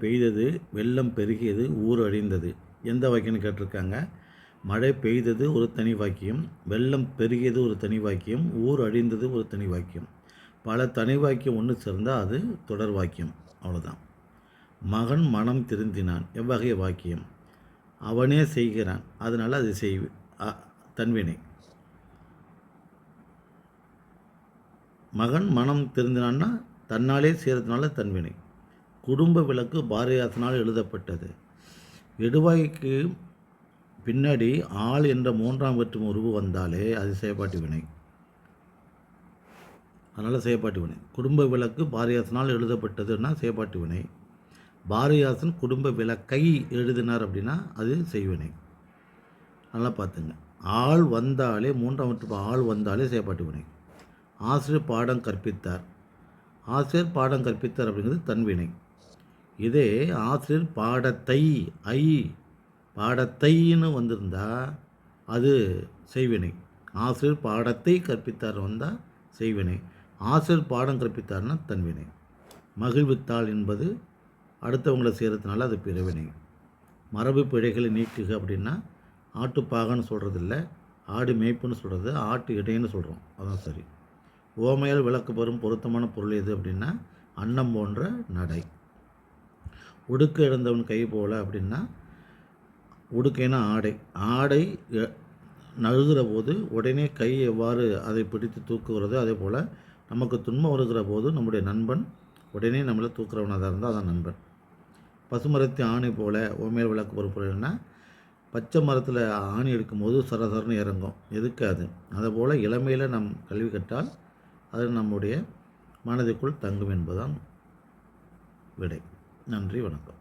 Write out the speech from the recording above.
பெய்தது வெள்ளம் பெருகியது ஊர் அழிந்தது. எந்த வாக்கியம்னு கேட்டிருக்காங்க? மழை பெய்தது ஒரு தனி வாக்கியம் வெள்ளம் பெருகியது ஒரு தனி வாக்கியம் ஊர் அழிந்தது ஒரு தனி வாக்கியம். பல தனி வாக்கியம் ஒன்று சேர்ந்தால் அது தொடர் வாக்கியம். அவ்வளோதான் மகன் மனம் திருந்தினான் எவ்வகைய வாக்கியம்? அவனே செய்கிறான் அதனால் அது செய் அ- தன்வினை மகன் மனம் திருந்தினான்னா தன்னாலே செய்கிறதுனால தன்வினை குடும்ப விளக்கு பாரதிதாசனால் எழுதப்பட்டது. எடுவாய்க்கு பின்னாடி ஆள் என்ற மூன்றாம் வெற்றும் உருவு வந்தாலே அது செயற்பாட்டு வினை. அதனால் செயற்பாட்டு வினை. குடும்ப விளக்கு பாரதிதாசனால் எழுதப்பட்டதுன்னா செயற்பாட்டு வினை. பாரதிதாசன் குடும்ப விளக்கை எழுதினார் அப்படின்னா அது செய்வினை. நல்லா பார்த்துங்க. ஆள் வந்தாலே மூன்றாம் வெற்று ஆள் வந்தாலே செயற்பாட்டு வினை. ஆசிரியர் பாடம் கற்பித்தார். ஆசிரியர் பாடம் கற்பித்தார் அப்படிங்கிறது தன்வினை இதே ஆசிரியர் பாடத்தை ஐ பாடத்தைன்னு வந்திருந்தால் அது செய்வினை. ஆசிரியர் பாடத்தை கற்பித்தார் வந்தால் செய்வினை. ஆசிரியர் பாடம் கற்பித்தார்னா தன்வினை. மகிழ்வித்தாள் என்பது அடுத்தவங்களை செய்கிறதுனால அது பிறவினை. மரபு பிழைகளை நீக்குக அப்படின்னா ஆட்டுப்பாகன்னு சொல்கிறது இல்லை ஆடு மேய்ப்புன்னு சொல்கிறது ஆட்டு இடைன்னு சொல்கிறோம் அதான் சரி. ஓமையால் விளக்கு பெறும் பொருத்தமான பொருள் எது அப்படின்னா அன்னம் போன்ற நடை. உடுக்கு இழந்தவன் கை போல அப்படின்னா உடுக்கைனா ஆடை. ஆடை நழுகிற போது உடனே கை எவ்வாறு அதை பிடித்து தூக்குகிறதோ அதே போல் நமக்கு துன்பம் வருகிற போது நம்முடைய நண்பன் உடனே நம்மளை தூக்குறவனாக இருந்தால் அதான் நண்பன். பசுமரத்து ஆணை போல ஓமையில் விளக்கு பொறுப்புனா பச்சை மரத்தில் ஆணி எடுக்கும்போது சரசரன்னு இறங்கும். எதுக்கு அது? அதுபோல் இளமையில் நம் கல்வி கற்றால் அது நம்முடைய மனதிற்குள் தங்கும் என்பதுதான் விடை. நன்றி வணக்கம்.